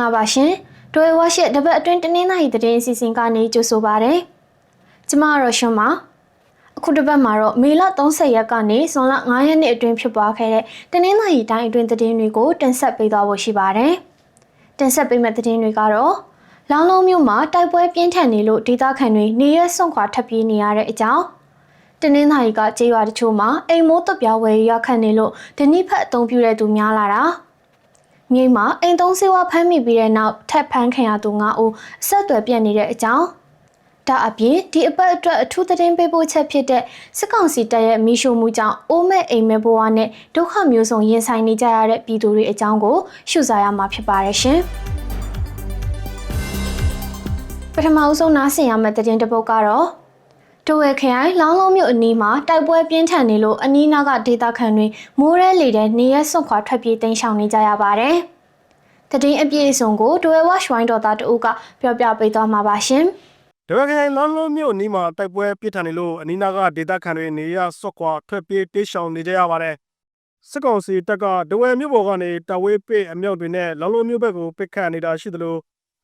မင်္ဂလာပါရှင်။ဒွေဝါရှစ်တပတ်အတွင်းတနင်္လာရီသတင်းအစီအစဉ်ကနေကြိုဆိုပါရစေ။ကျမကတော့ရှင်ပါ။အခုတစ်ပတ်မှာတော့မေလ30ရက်ကနေဇွန်လ9ရက်နေ့အတွင်းဖြစ်ပွားခဲ့တဲ့တနင်္လာရီတိုင်းအတွင်းသတင်းတွေကိုတင်ဆက်ပေးသွားဖို့ရှိပါတယ်။တင်ဆက်ပေးမယ့်သတင်းတွေကတော့လောင်လုံးမြို့မှာတိုက်ပွဲပြင်းထန်နေလို့ဒေသခံတွေနေရက်စွန့်ခွာထပ်ပြေးနေရတဲ့အကြောင်းတနင်္လာရီကကြေးရွာတချို့မှာအိမ်မိုးတပြားဝယ်ရခတ်နေလို့ဒဏိဖက်အုံပြတဲ့သူများလာတာ။ မြိတ်မှာအိမ်သုံးဆေးဝါးဖမ်းမိပြီးတဲ့နောက်ထပ်ဖမ်းခံရသူ9ဦးအဆက်အသွယ်ပြတ်နေတဲ့အကြောင်းဒါအပြင်ဒီအပတ်အတွက်အထူးသတင်းပေးပို့ချက်ဖြစ်တဲ့စစ်ကောင်စီတပ်ရဲ့မိရှုမှုကြောင့်အိုးမဲ့အိမ်မဲ့ဘဝနဲ့ဒုက္ခမျိုးစုံရင်ဆိုင်နေကြရတဲ့ပြည်သူတွေအကြောင်းကိုရှုစားရမှာဖြစ်ပါတယ်ရှင်။ပထမအဆုံးနားဆင်ရမယ့်သတင်းတစ်ပုဒ်ကတော့ တဝဲခရိုင်လောင်းလုံးမြို့အနီးမှာတိုက်ပွဲပြင်းထန်နေလို့အနီးနားကဒေသခံတွေမိုးရဲလေတဲ့နေရက်စွန့်ခွာထွက်ပြေးတိမ်းရှောင်နေကြရပါတယ်။တည်င်းအပြည့်အစုံကိုဒွဲဝါရှဝိုင်းတော်သားတဦးကပြောပြပေးသွားမှာပါရှင်။တဝက်ခိုင်လောင်းလုံးမြို့အနီးမှာတိုက်ပွဲပြစ်ထန်နေလို့အနီးနားကဒေသခံတွေနေရဆွတ်ခွာထွက်ပြေးတေးရှောင်နေကြရပါတယ်။စစ်ကောင်စီတပ်ကတဝဲမြို့ပေါ်ကနေတဝေးပိတ်အမြောက်တွေနဲ့လောင်းလုံးမြို့ဘက်ကိုပစ်ခတ်နေတာရှိသလို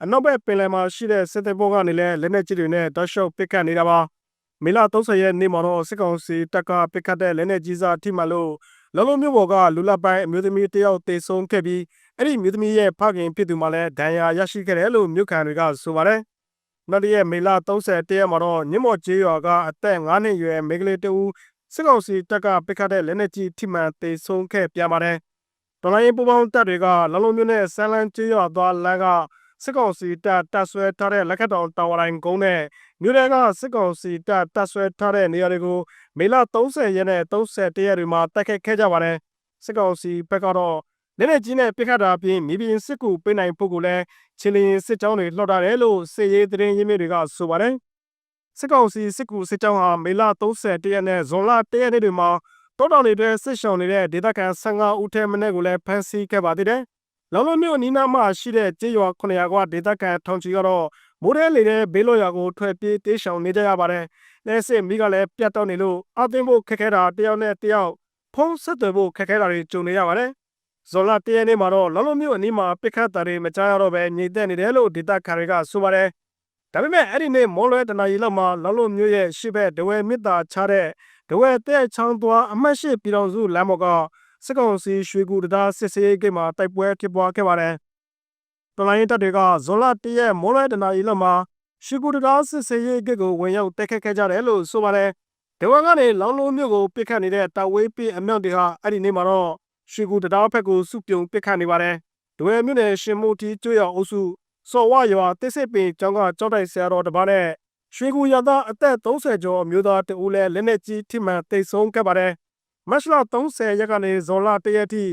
အနောက်ဘက်ပင်လယ်မှာရှိတဲ့စစ်တပ်ဘောကနေလည်းလက်နက်ကြီးတွေနဲ့တောက်လျှောက်ပစ်ခတ်နေတာပါ။ မေလ30ရက်နေ့မှာတော့စစ်ကောင်စီတပ်ကပစ်ခတ်တဲ့လက်နက်ကြီးစားထိမှန်လို့လောင်းလုံးမြို့ပေါ်ကလူလပိုင်းအမျိုးသမီးတယောက်တေဆုံးခဲ့ပြီးအဲ့ဒီအမျိုးသမီးရဲ့ဖခင်ဖြစ်သူမှလည်းဒဏ်ရာရရှိခဲ့တယ်လို့မြို့ခံတွေကဆိုပါတယ်။နောက်တစ်ရက်မေလ30ရက်မှာတော့ညမော်ကျေးရွာကအသက်9နှစ်အရွယ်မိန်းကလေးတဦးစစ်ကောင်စီတပ်ကပစ်ခတ်တဲ့လက်နက်ကြီးထိမှန်သေဆုံးခဲ့ပြန်ပါတယ်။တော်လိုင်းပူပေါင်းတပ်တွေကလောလုံးမျိုးနဲ့ဆန်းလန်းကျေးရွာသွားလမ်းက စစ်ကောင်စီတပ်တပ်ဆွဲထားတဲ့လက်ခတ်တော်တာဝါတိုင်းကုန်းနဲ့မြို့ထဲကစစ်ကောင်စီတပ်တပ်ဆွဲထားတဲ့နေရာတွေကိုမေလ30ရက်နဲ့31ရက်တွေမှာတိုက်ခတ်ခဲ့ကြပါတယ်။စစ်ကောင်စီဘက်ကတော့လက်နက်ကြီးနဲ့ပစ်ခတ်တာအပြင်မြေပြင်စစ်ကူပေးနိုင်ဖို့ကိုလည်းချီလင်းစစ်ကြောင်းတွေလှော်တာတယ်လို့စစ်ရေးသတင်းရင်းမြစ်တွေကဆိုပါတယ်။စစ်ကောင်စီစစ်ကူစစ်ကြောင်းဟာမေလ31ရက်နဲ့ဇွန်လ1ရက်နေ့တွေမှာတောတောင်တွေထဲစစ်ရှောင်နေတဲ့ဒေသခံ15ဦးထဲမင်းကိုလည်းဖမ်းဆီးခဲ့ပါသေးတယ်။ လောင်လုံးမြို့အနီးနားမှာရှိတဲ့ကျေးရွာ900ကဒေသခံထောင်ချီကတော့မိုးရဲလေတဲ့ဘေးလွတ်ရွာကိုထွက်ပြေးတေးရှောင်နေကြရပါတယ်။လက်စစ်မိကလည်းပြတ်တော့နေလို့အသင်းဖို့ခက်ခဲတာတယောက်နဲ့တယောက်ဖုံးဆက်သွယ်ဖို့ခက်ခဲတာတွေကြုံနေရပါတယ်။ဇွန်လ၁ရက်နေ့မှာတော့လောင်လုံးမြို့အနီးမှာပစ်ခတ်တာတွေမကြားရတော့ပဲညိတ်သက်နေတယ်လို့ဒေသခံတွေကဆိုပါတယ်။ဒါပေမဲ့အဲ့ဒီနေ့မွန်လွဲတနာရီလောက်မှာလောင်လုံးမြို့ရဲ့ရှေ့ဘက်ဒဝဲမြစ်တာချတဲ့ဒဝဲတဲ့ချောင်းသွားအမှတ်ရှိပြည်တော်စုလမ်းပေါ်က စစ်ကောင်စီရွှေကူတံတားစစ်စေးဂိတ်မှာတိုက်ပွဲဖြစ်ပွားခဲ့ပါတယ်။တော်လိုင်းတပ်တွေကဇွန်လ၁ရက်မွန်လွဲတနာရီလောက်မှာရွှေကူတံတားစစ်စေးဂိတ်ကိုဝင်ရောက်တိုက်ခတ်ခဲ့ကြတယ်လို့ဆိုပါတယ်။ဒဝဲကနေလောင်လုံးမြို့ကိုပစ်ခတ်နေတဲ့တာဝေးပစ်အမြောက်တွေဟာအဲ့ဒီနေ့မှာတော့ရွှေကူတံတားဘက်ကိုစုပြုံပစ်ခတ်နေပါတယ်။ဒွေမြို့နယ်ရှင်မိုတီကျွော်အုပ်စုစော်ဝရွာတစ်စစ်ပင်ကျောင်းကကြောက်တိုက်ဆရာတော်တစ်ပါးနဲ့ရွှေကူရသားအသက်30ကျော်အမျိုးသားတဦးလည်းလက်နက်ကြီးထိမှန်တိတ်ဆုံးခဲ့ပါတယ်။ မတ်လ30ရက်ကနေဇွန်လ1ရက်ထိ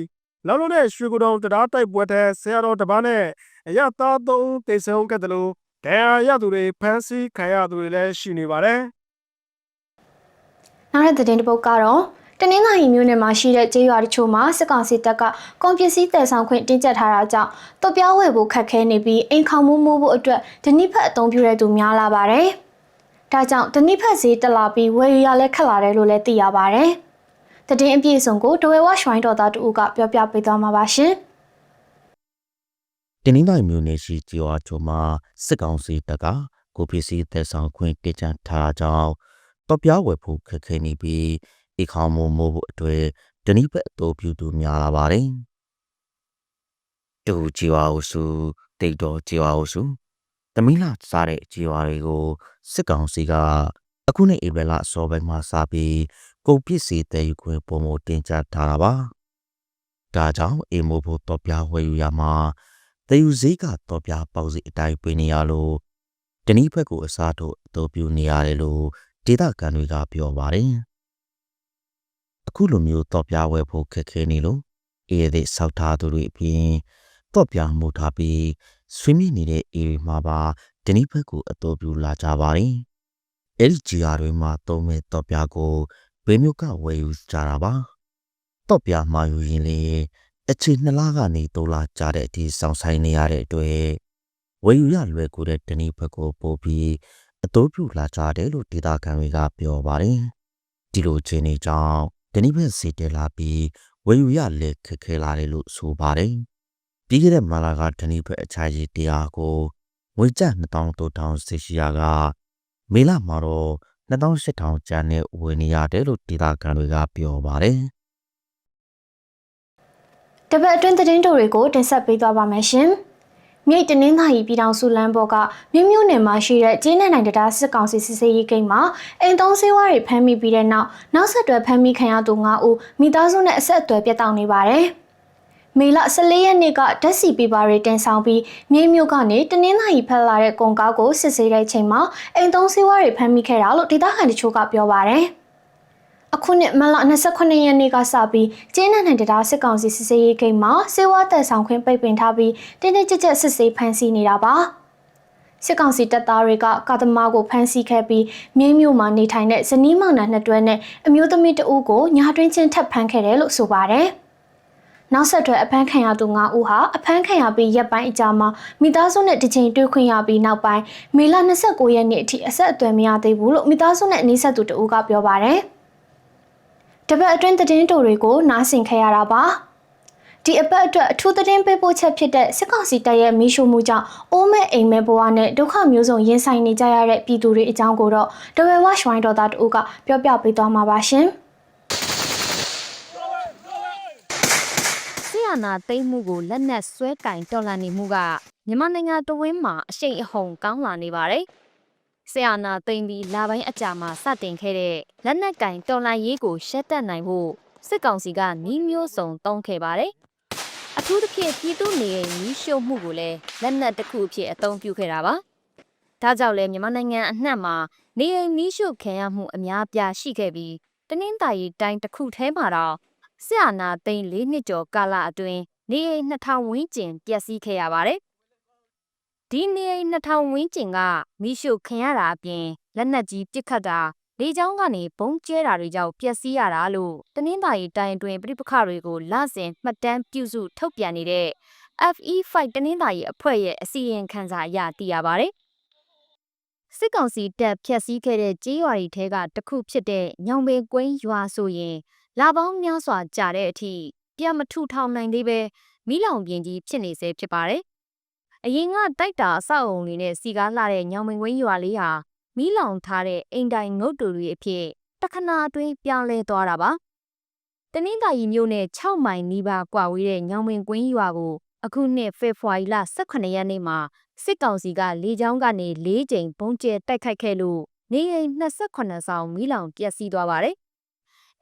လောင်လုံးနဲ့ရွှေကူတောင်တရားတိုက်ပွဲတဲ့ဆရာတော်တစ်ပါးနဲ့အရသား3ဦးတိတ်ဆုံးခဲ့တယ်လို့ဒဏ်ရာရသူတွေဖမ်းဆီးခံရသူတွေလည်းရှိနေပါတယ်။နောက်တဲ့သတင်းတစ်ပုဒ်ကတော့တနင်္လာရီမြို့နယ်မှာရှိတဲ့ကျေးရွာတချို့မှာစစ်ကောင်စီတပ်ကကွန်ပစ္စည်းတည်ဆောင်ခွင့်တင်းကျပ်ထားတာကြောင့်တော့ပြောင်းဝယ်ဖို့ခက်ခဲနေပြီးအိမ်ခေါင်မိုးမိုးဖို့အတွက်ဒဏိဖက်အသုံးပြုတဲ့သူများလာပါတယ်။ဒါကြောင့်ဒဏိဖက်ဈေးတက်လာပြီးဝယ်ယူရလဲခက်လာတယ်လို့လည်းသိရပါတယ်။ သတင်းအပြည့်အစုံကိုဒဝဲဝရွှိုင်းတော်သားတူကပြောပြပေးသွားမှာပါရှင်။တင်းနှင်းတိုင်းမြို့နယ်ရှိကျော်အချိုမှာစစ်ကောင်စီတပ်ကကိုပစ္စည်းသက်ဆောင်ခွင့်တကြံထားတာကြောင့်တော့ပြဝယ်ဖို့ခက်ခဲနေပြီးအိခေါမိုးမိုးဖို့အတွေ့ဒဏိဘက်အတော်ပြုသူများလာပါတယ်။တူဂျီဝါအုစုတိတ်တော်ဂျီဝါအုစုတမီလာစားတဲ့ဂျီဝါတွေကိုစစ်ကောင်စီကအခုနှစ်ဧပြီလအစောပိုင်းမှာစပြီး ကုန်ပစ္စည်းတည်ယူခွင့်ပုံမတင်ကြထားတာပါ။ဒါကြောင့်အိမ်မိုးဖို့တော့ပြဝယ်ယူရမှာတည်ယူဈေးကတော့ပြပေါက်စီအတိုင်းပေးနေရလို့တနည်းဘက်ကိုအစားထိုးအတော်ပြုနေရတယ်လို့ဒေသခံတွေကပြောပါတယ်။အခုလိုမျိုးတော့ပြဝယ်ဖို့ခက်ခဲနေလို့အေးတဲ့ဆောက်ထားသူတွေအပြင်တော့ပြမှုထားပြီးဆွေးမြေ့နေတဲ့အေးမှာပါတနည်းဘက်ကိုအတော်ပြုလာကြပါတယ်။အဲ့ဒီဂျီယာတွေမှာသုံးမဲ့တော့ပြကို ဘေးမျိုးကဝယ်ယူကြတာပါ။တော့ပြမှာယူရင်လေအချိန်နှစ်လကနေသုံးလကြာတဲ့အထိစောင့်ဆိုင်နေရတဲ့အတွက်ဝယ်ယူရလွယ်ကူတဲ့တနည်းဘက်ကိုပို့ပြီးအတိုးပြုလာကြတယ်လို့ဒေတာခံတွေကပြောပါတယ်။ဒီလိုခြေနေကြောင့်တနည်းဘက်စီတက်လာပြီးဝယ်ယူရလက်ခက်ခဲလာတယ်လို့ဆိုပါတယ်။ပပြီးခဲ့တဲ့မလာကဒဏီဖက်အခြားကြီးတရားကိုငွေကျပ်2000တိုးထောင်စစ်ရှိရာကမေလမှာတော့ 2800ကျန်နဲ့ဝင်နေရတယ်လို့ဒေတာကန်တွေကပြောပါတယ်တပတ်အတွင်းသတင်းတိုတွေကိုတင်ဆက်ပေးသွားပါမယ်ရှင်။မြိတ်တနင်္သာရီပြည်ထောင်စုလမ်းပေါ်ကမြို့မြို့နယ်မှာရှိတဲ့ကျင်းနဲ့နိုင်တရားစစ်ကောင်စီစစ်ဆေးရေးဂိတ်မှာအိမ်သုံးဆေးဝါးတွေဖမ်းမိပြီးတဲ့နောက်နောက်ဆက်တွဲဖမ်းမိခံရသူ9ဦးမိသားစုနဲ့အဆက်အသွယ်ပြတ်တောက်နေပါတယ်။ မေလ14ရက်နေ့ကဓာတ်စီပေပါတွေတင်ဆောင်ပြီးမြိတ်မြို့ကနေတနင်္သာရီဖက်လာတဲ့ကုန်ကားကိုစစ်ဆေးတဲ့ချိန်မှာအိမ်သုံးဆေးဝါးတွေဖမ်းမိခဲ့တာလို့ဒေသခံတချို့ကပြောပါတယ်။အခုနှစ်မလ29ရက်နေ့ကစပြီးကျင်းနဲ့နိုင်တရားစစ်ကောင်စီစစ်ဆေးရေးဂိတ်မှာစေဝါတက်ဆောင်ခွင့်ပိတ်ပင်ထားပြီးတင်းတင်းကြပ်ကြပ်စစ်ဆေးဖမ်းဆီးနေတာပါစစ်ကောင်စီတပ်သားတွေကကာသမားကိုဖမ်းဆီးခဲ့ပြီးမြိတ်မြို့မှာနေထိုင်တဲ့ဇနီးမောင်နှံနှစ်တွဲနဲ့အမျိုးသမီးတဦးကိုညာတွင်းချင်းထပ်ဖမ်းခဲ့တယ်လို့ဆိုပါတယ် နောက်ဆက်တွဲအဖမ်းခံရသူ9ဦးဟာအဖမ်းခံရပြီးရက်ပိုင်းအကြာမှာမိသားစုနဲ့တစ်ချိန်တွေ့ခွင့်ရပြီးနောက်ပိုင်းမေလ29ရက်နေ့အထိအဆက်အသွယ်မရသေးဘူးလို့မိသားစုနဲ့အနီးစပ်သူတဦးကပြောပါတယ်။တပတ်အတွင်းသတင်းတိုတွေကိုနားဆင်ခဲ့ရတာပါဒီအပတ်အတွက်အထူးသတင်းပေးပို့ချက်ဖြစ်တဲ့စစ်ကောင်စီတပ်ရဲ့မီးရှို့မှုကြောင့်အိုးမဲ့အိမ်မဲ့ဘဝနဲ့ဒုက္ခမျိုးစုံရင်ဆိုင်နေကြရတဲ့ပြည်သူတွေအကြောင်းကိုတော့တဝဲဝရှဝိုင်းတော်သားတို့ကပြောပြပေးသွားမှာပါရှင် ဆီယနာသိမ့်မှုကိုလက်နက်ဆွဲကင်တော်လှန်နေမှုကမြန်မာနိုင်ငံတဝင်းမှာအရှိန်အဟုန်ကောင်းလာနေပါတယ်။ဆီယနာသိမ့်ပြီးလာပိုင်းအကြာမှာစတင်ခဲ့တဲ့လက်နက်ကင်တော်လှန်ရေးကိုရှက်တက်နိုင်ဖို့စစ်ကောင်စီကနှီးမျိုးစုံတုံးခဲ့ပါတယ်။အထူးသဖြင့်ပြည်သူနေရဲ့ညီးရှို့မှုကိုလည်းလက်နက်တစ်ခုအဖြစ်အသုံးပြုခဲ့တာပါ။ဒါကြောင့်လည်းမြန်မာနိုင်ငံအနှံ့မှာနေအိမ်နီးရှို့ခံရမှုအများအပြားရှိခဲ့ပြီးတနင်္သာရီတိုင်းတစ်ခုထဲမှာတော့ ဆရာနာသိန်း၄နှစ်ကျော်ကာလအတွင်းနေအိမ်2000ဝန်းကျင်ပျက်စီးခဲ့ရပါတယ်။ဒီနေအိမ်2000ဝန်းကျင်ကမိရှုခံရတာအပြင်လက်နက်ကြီးပစ်ခတ်တာလေကြောင်းကနေဘုံကျဲတာတွေကြောင့်ပျက်စီးရတာလို့တနင်္သာရီတိုင်းအတွင်းပြိပခတွေကိုလစဉ်မှတ်တမ်းပြုစုထုတ်ပြန်နေတဲ့ FE5 တနင်္သာရီအဖွဲ့ရဲ့အစီရင်ခံစာအရသိရပါတယ်။စစ်ကောင်စီတပ်ဖျက်ဆီးခဲ့တဲ့ကြေးရွာတွေထဲကတစ်ခုဖြစ်တဲ့ညောင်ပင်ကွင်းရွာဆိုရင် လာပေါင်းများစွာကြာတဲ့အထိပြန်မထူထောင်နိုင်သေးပဲမိလောင်ပြင်ကြီးဖြစ်နေစေဖြစ်ပါတယ်။အရင်ကတိုက်တာအဆောက်အုံတွေနဲ့စီကားလှတဲ့ညောင်ပင်ကွင်းရွာလေးဟာမိလောင်ထားတဲ့အိမ်တိုင်ငုတ်တူတွေအဖြစ်တခဏအတွင်းပြောင်းလဲသွားတာပါ။တနင်္သာရီမြို့နဲ့6မိုင်နီးပါးကွာဝေးတဲ့ညောင်ပင်ကွင်းရွာကိုအခုနှစ်ဖေဖော်ဝါရီလ18ရက်နေ့မှာစစ်ကောင်စီကလေကြောင်းကနေ၄ကြိမ်ပုံကျဲတိုက်ခိုက်ခဲ့လို့နေအိမ်28ဆောင်မိလောင်ပျက်စီးသွားပါတယ်။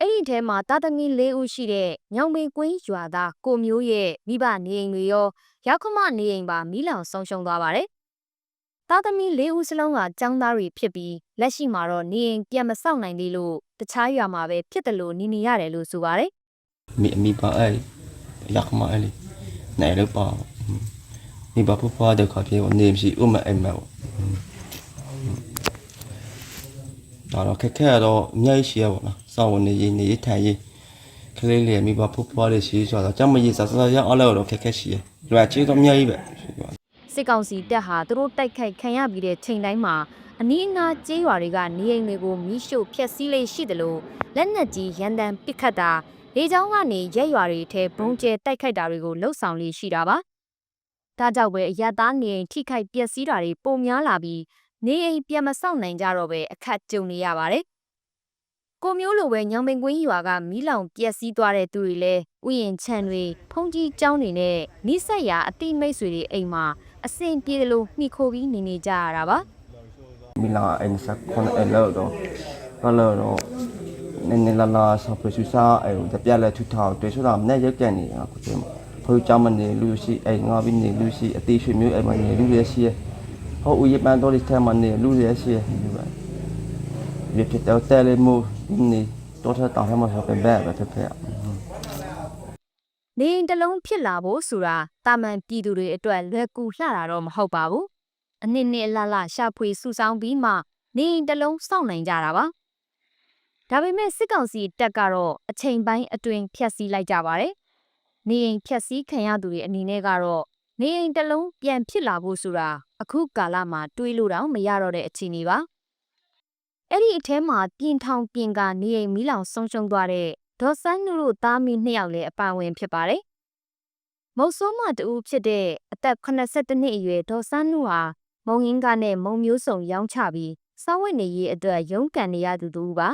အဲ့ဒီထဲမှာတာသမီ၄ဦးရှိတဲ့ညောင်ပင်ကွင်းရွာသားကိုမျိုးရဲ့မိဘနေအိမ်တွေရောရောက်ခမနေအိမ်ပါမိလောင်ဆုံးရှုံးသွားပါတယ်။တာသမီ၄ဦးစလုံးကចောင်းသားတွေဖြစ်ပြီးလက်ရှိမှာတော့နေအိမ်ပြန်မဆောက်နိုင်သေးလို့တခြားရွာမှာပဲဖြစ်တယ်လို့နေနေရတယ်လို့ဆိုပါတယ် mi mi ba ai yak ma ai này đâu ba mi ba phu pha được khỏi phía niệm gì ôm mà em mà đó là cái cái đó nhảy xìa bọn nó sau này gì này thay gì cái này liền mi ba phu pha được xìa cho nó chẳng mà gì sao sao yang ở đâu đó cái cái xìa rồi chỉ có nhảy vậy စစ်ကောင်စီတပ်ဟာသူတို့တိုက်ခိုက်ခံရပြီးတဲ့ချိန်တိုင်းမှာအနီးအနားကျေးရွာတွေကနေအိမ်တွေကိုမီးရှို့ဖျက်ဆီးလေးရှိတယ်လို့လက်နက်ကြီးရန်တမ်းပစ်ခတ်တာလေကြောင်းကနေရက်ရွာတွေထဲဘုံကျဲတိုက်ခိုက်တာတွေကိုလှုပ်ဆောင်လေးရှိတာပါ။ဒါကြောင့်ပဲအရသားနေအိမ်ထိခိုက်ပျက်စီးတာတွေပုံများလာပြီး နေအိမ်ပြန်မဆောက်နိုင်ကြတော့ပဲအခက်ကြုံနေရပါတယ်။ကိုမျိုးလိုပဲညောင်ပင်ကွင်းရွာကမီးလောင်ပျက်စီးသွားတဲ့သူတွေလည်းဥယျင်ချန်တွေဖုန်ကြီးကျောင်းတွေနဲ့နိဆက်ရာအတိမိတ်ဆွေတွေအိမ်မှာအဆင်ပြေတယ်လို့နှိခိုးပြီးနေနေကြရတာပါ mi la en sa con el lo do ba lo do nên nên là là sao phải suy sa ai da pya la thu thao để số làm nè giấc cái này à cũng thế mà thôi cho mình này lưu si ai ngõ bên này lưu si ti suy miêu ai mà này lưu si si họ uy ban đó đi theo mình này lưu si như vậy việc thì tao tele mu này tôi sẽ tạo ra một hợp bên bè và thật thế နေအိမ်တစ်လုံးဖြစ်လာဖို့ဆိုတာတာမန်ပြည်သူတွေအတွက်လွယ်ကူလှတာတော့မဟုတ်ပါဘူးအနည်းနည်းအလားလားရှာဖွေစုဆောင်းပြီးမှနေအိမ်တစ်လုံးစောင့်နိုင်ကြတာပါဒါပေမဲ့စစ်ကောင်စီတပ်ကတော့အချိန်ပိုင်းအတွင်းဖျက်ဆီးလိုက်ကြပါတယ်နေအိမ်ဖျက်ဆီးခံရသူတွေအနေနဲ့ကတော့ နေအိမ်တစ်လုံးပြန်ဖြစ်လာဖို့ဆိုတာအခုကာလမှာတွေးလို့တော့မရတော့တဲ့အခြေအနေပါအဲ့ဒီအထဲမှာပြင်ထောင်ပြင်ကနေအိမ်မီးလောင်ဆုံးရှုံးသွားတဲ့ဒေါ်ဆန်းနုတို့သားမီးနှစ်ယောက်လည်းအပါအဝင်ဖြစ်ပါတယ်မုတ်ဆိုးမတူဖြစ်တဲ့အသက်82နှစ်အရွယ်ဒေါ်စန်းနုဟာမုံဟင်းကနဲ့မုံမျိုးစုံရောင်းချပြီးစောင်းဝတ်နေရေးအတွက်ရုန်းကန်နေရသူတူပါ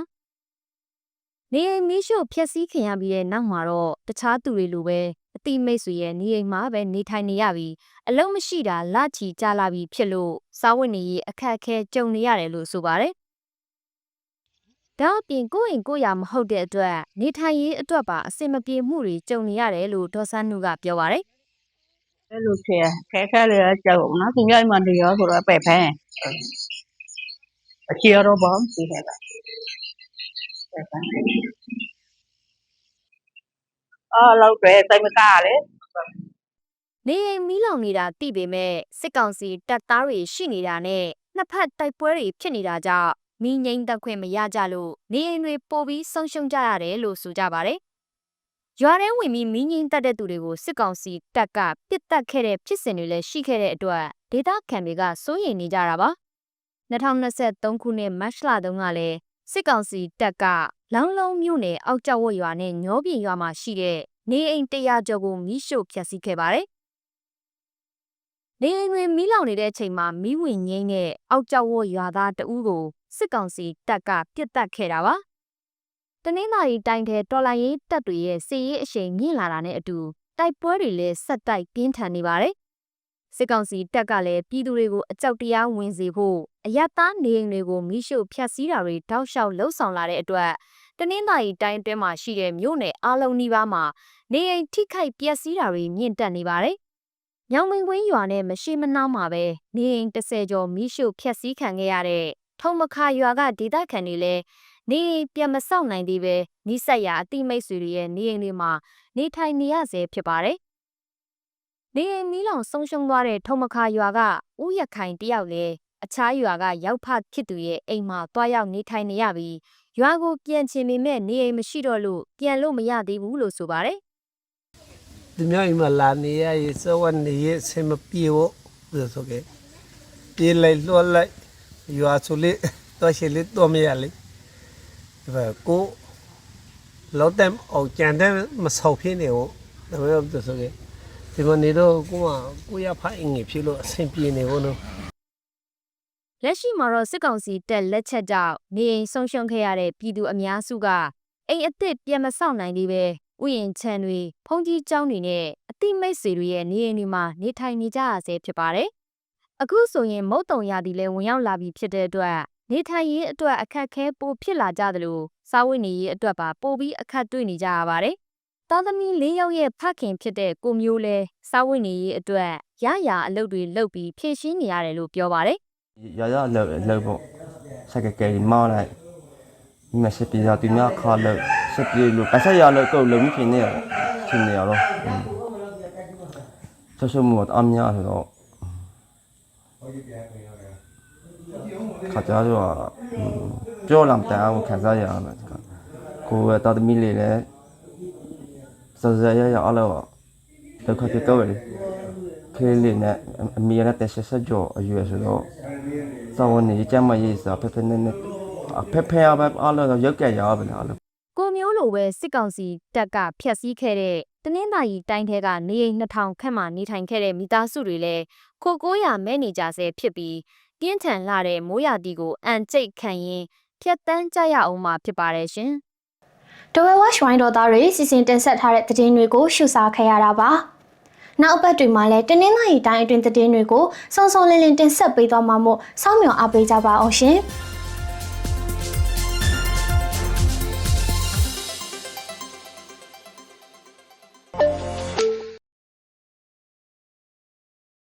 နေအိမ်မီးရှို့ဖျက်ဆီးခင်ရပြီးတဲ့နောက်မှာတော့တခြားသူတွေလိုပဲအ တိမိတ်ဆွေရဲ့နေအိမ်မှာပဲနေထိုင်နေရပြီးအလုံးမရှိတာလချီကြလာပြီးဖြစ်လို့စောင်းဝတ်နေရေးအခက်အခဲကြုံနေရတယ်လို့ဆိုပါတယ်ဒါအပြင်ကိုယ့်အိမ်ကိုယ့်ယာမဟုတ်တဲ့အတွက်နေထိုင်ရေးအတွက်ပါအဆင်မပြေမှုတွေကြုံနေရတယ်လို့ဒေါ်စန်းနုကပြောပါတယ်အဲ့လိုဖြစ်ရခဲခဲလေးကြောက်နော်သူများမှနေရောဆိုတော့ပဲ့ဖန်းအချီရောဘောင်းစီခဲ့တာပဲ့ဖန်း အော်လောက်တယ်စိတ်မကားလေနေအိမ်မီးလောင်နေတာသိပေမဲ့စစ်ကောင်စီတပ်သားတွေရှိနေတာနဲ့နှစ်ဖက်တိုက်ပွဲတွေဖြစ်နေတာကြောင့်မီးငိမ့်သက်ခွင့်မရကြလို့နေအိမ်တွေပိုပြီးဆုံးရှုံးကြရတယ်လို့ဆိုကြပါတယ်။ရွာထဲဝင်ပြီးမီးငိမ့်သက်တဲ့သူတွေကိုစစ်ကောင်စီတပ်ကပစ်တက်ခဲ့တဲ့ဖြစ်စဉ်တွေလည်းရှိခဲ့တဲ့အတွက်ဒေသခံတွေကစိုးရိမ်နေကြတာပါ။2023ခုနှစ်မတ်လတုန်းကလည်း စစ်ကောင်စီတပ်ကလောင်းလုံးမြို့နယ်အောက်ကျောက်ဝတ်ရွာနဲ့ညောပြင်ရွာမှာရှိတဲ့နေအိမ်100ကျော်ကိုမီးရှို့ဖျက်ဆီးခဲ့ပါတယ်။နေအိမ်တွေမီးလောင်နေတဲ့အချိန်မှာမီးဝင်ငိမ့်တဲ့အောက်ကျောက်ဝတ်ရွာသားတဦးကိုစစ်ကောင်စီတပ်ကပြစ်တက်ခဲ့တာပါ။တနင်္သာရီတိုင်းထဲတော်လိုင်းရေးတပ်တွေရဲ့စီရေးအရှိန်မြင့်လာတာနဲ့အတူတိုက်ပွဲတွေလည်းဆက်တိုက်ပြင်းထန်နေပါတယ်။ စစ်ကောင်စီတပ်ကလည်းပြည်သူတွေကိုအကြောက်တရားဝင်စေဖို့အယက်သားနေအိမ်တွေကိုမီးရှို့ဖျက်ဆီးတာတွေတောက်လျှောက်လှုံ့ဆော်လာတဲ့အတွက်တနင်္သာရီတိုင်းအတွင်းမှာရှိတဲ့မြို့နယ်အလုံးနီးပါးမှာနေအိမ်ထိခိုက်ပျက်စီးတာတွေမြင့်တက်နေပါတယ်။ညောင်မင်းကွင်းရွာနဲ့မရှိမနှောင်းမှာပဲနေအိမ်30ကျော်မီးရှို့ဖျက်ဆီးခံခဲ့ရတဲ့ထုံမခါရွာကဒေသခံတွေလည်းနေအိမ်ပြန်မဆောက်နိုင်သေးပဲနိဆက်ရာအတိမိတ်ဆွေတွေရဲ့နေအိမ်တွေမှာနေထိုင်နေရဆဲဖြစ်ပါတယ်။ နေအိမ်မီးလောင်ဆုံးရှုံးသွားတဲ့ထုံမခါရွာကဦးရခိုင်တယောက်လည်းအခြားရွာကရောက်ဖဖြစ်သူရဲ့အိမ်မှာတွားရောက်နေထိုင်နေရပြီးရွာကိုပြန်ချင်ပေမဲ့နေအိမ်မရှိတော့လို့ပြန်လို့မရသေးဘူးလို့ဆိုပါတယ်သူများအိမ်မှာလာနေရရေးစဝတ်နေရအဆင်မပြေဘူးလို့ဆိုခဲ့ပြေးလိုက်လွှတ်လိုက်ရွာဆိုလေတော့ရှိလေတော့မရလေဒါပေမဲ့ကိုလောက်တဲ့အောင်ကြံတဲ့မဆောက်ဖြစ်နေဘူးဒါပေမဲ့သူဆိုခဲ့ ဒီမနေတော့ကိုကကိုရဖိုင်ငယ်ဖြစ်လို့အဆင်ပြေနေဘူးနော်လက်ရှိမှာတော့စစ်ကောင်စီတပ်လက်ချက်ကြောင့်နေအိမ်ဆုံးရှုံးခဲ့ရတဲ့ပြည်သူအများစုကအိမ်အသစ်ပြန်မဆောက်နိုင်သေးပဲဥယျာဉ်ခြံတွေဖုန်ကြီးကျောင်းတွေနဲ့အတိမိတ်ဆွေတွေရဲ့နေအိမ်တွေမှာနေထိုင်နေကြရဆဲဖြစ်ပါတယ်။အခုဆိုရင်မုတ်တုံရသည်လည်းဝင်ရောက်လာပြီဖြစ်တဲ့အတွက်နေထိုင်ရေးအတွက်အခက်အခဲပိုဖြစ်လာကြသလိုစားဝတ်နေရေးအတွက်ပါပိုပြီးအခက်တွေ့နေကြရပါတယ်။ သားသမီး၄ယောက်ရဲ့ဖခင်ဖြစ်တဲ့ကိုမျိုးလဲစားဝတ်နေရေးအတွက်ရရအလုပ်တွေလုပ်ပြီးဖြည့်ရှင်းနေရတယ်လို့ပြောပါတယ်ရရလောက်လောက်ပေါ့စက်ကကဲမောင်းလိုက်ဒီမှာဆက်ပြေတာသူများခါလောက်ဆက်ပြေလို့ပတ်ဆက်ရလောက်ကိုလုံးဖြစ်နေရဖြစ်နေရတော့ဆောဆောမို့အများဆိုတော့ခါကြတော့ပြောလာတဲ့အောင်ခံစားရအောင်ကိုယ်တော်သမီးလေးလည်း စစရရအလောဒုက္ခပြတော့လေခေးလေးနဲ့အမီရတဲ့ဆက်ဆက်ကြောအရွယ်ဆိုတော့စောင်းနေကြမ်းမရေးစားဖက်ဖက်နဲ့နဲ့ဖက်ဖက်ရပါအားလုံးရုပ်ကြရပါလားလို့ကိုမျိုးလိုပဲစစ်ကောင်စီတပ်ကဖျက်ဆီးခဲ့တဲ့တနင်္သာရီတိုင်းထဲကနေအိမ်2000ခန့်မှနေထိုင်ခဲ့တဲ့မိသားစုတွေလည်းခိုကိုးရမဲနေကြဆဲဖြစ်ပြီးပြင်းထန်လာတဲ့မိုးရာသီကိုအန်ကျိတ်ခံရင်ဖျက်တမ်းကြရအောင်မှာဖြစ်ပါတယ်ရှင်။ တဝဲဝါရွှိုင်းတော်သားတွေစီစဉ်တင်ဆက်ထားတဲ့သတင်းတွေကိုရှုစားခဲ့ရတာပါနောက်အပတ်တွေမှာလည်းတင်းနှင်းသားရီတိုင်းအတွင်းသတင်းတွေကိုစုံစုံလင်းလင်းတင်ဆက်ပေးသွားမှာမို့စောင့်မျှော်အားပေးကြပါအောင်ရှင်။